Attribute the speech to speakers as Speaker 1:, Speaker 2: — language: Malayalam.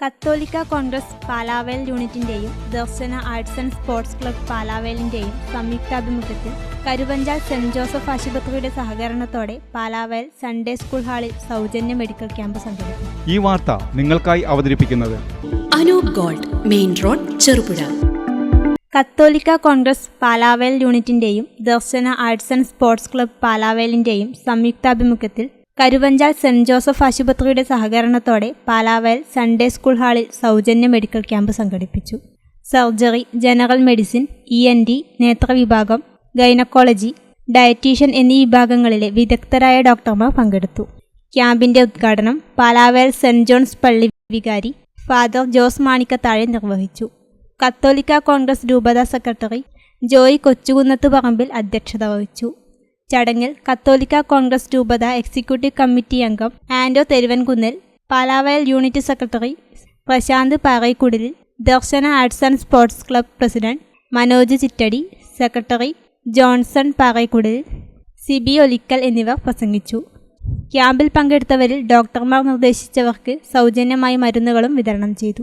Speaker 1: കത്തോലിക്ക Congress Palavel യൂണിറ്റിന്റെയും Darshana arts and sports club പാലാവേലിന്റെയും സംയുക്താഭിമുഖ്യത്തിൽ കരുവഞ്ചാൽ സെന്റ് ജോസഫ് ആശുപത്രിയുടെ സഹകരണത്തോടെ പാലാവേൽ സൺഡേ സ്കൂൾ ഹാളിൽ സൗജന്യ മെഡിക്കൽ ക്യാമ്പ് സംഘടിപ്പിച്ചു
Speaker 2: ഈ വാർത്ത നിങ്ങൾക്കായി അവതരിപ്പിക്കുന്നത്
Speaker 3: Anoop gold main road Cherupuzha.
Speaker 1: കത്തോലിക്ക Congress Palavel യൂണിറ്റിന്റെയും Darshana arts and sports club പാലാവേലിന്റെയും സംയുക്താഭിമുഖ്യത്തിൽ കരുവഞ്ചാൽ സെന്റ് ജോസഫ് ആശുപത്രിയുടെ സഹകരണത്തോടെ പാലാവയൽ സൺഡേ സ്കൂൾ ഹാളിൽ സൗജന്യ മെഡിക്കൽ ക്യാമ്പ് സംഘടിപ്പിച്ചു. Surgery general medicine E N T നേത്രവിഭാഗം gynaecology dietitian എന്നീ വിഭാഗങ്ങളിലെ വിദഗ്ധരായ ഡോക്ടർമാർ പങ്കെടുത്തു. ക്യാമ്പിന്റെ ഉദ്ഘാടനം പാലാവയൽ സെന്റ് ജോൺസ് പള്ളി വികാരി ഫാദർ ജോസ് മാണിക്കത്താഴെ നിർവഹിച്ചു. കത്തോലിക്ക കോൺഗ്രസ് രൂപത സെക്രട്ടറി ജോയി കൊച്ചുകുന്നത്ത് പറമ്പിൽ അധ്യക്ഷത വഹിച്ചു. ചടങ്ങിൽ കത്തോലിക്ക കോൺഗ്രസ് രൂപത എക്സിക്യൂട്ടീവ് കമ്മിറ്റി അംഗം Ando Theruvankunnil Palavayal unit secretary Prashant Paraykkudalil Darshana arts and sports club president Manoj Chittadi secretary Johnson Paraykkudilil Siby Olickal എന്നിവർ പ്രസംഗിച്ചു. ക്യാമ്പിൽ പങ്കെടുത്തവരിൽ ഡോക്ടർമാർ നിർദ്ദേശിച്ചവർക്ക് സൗജന്യമായി മരുന്നുകളും വിതരണം ചെയ്തു.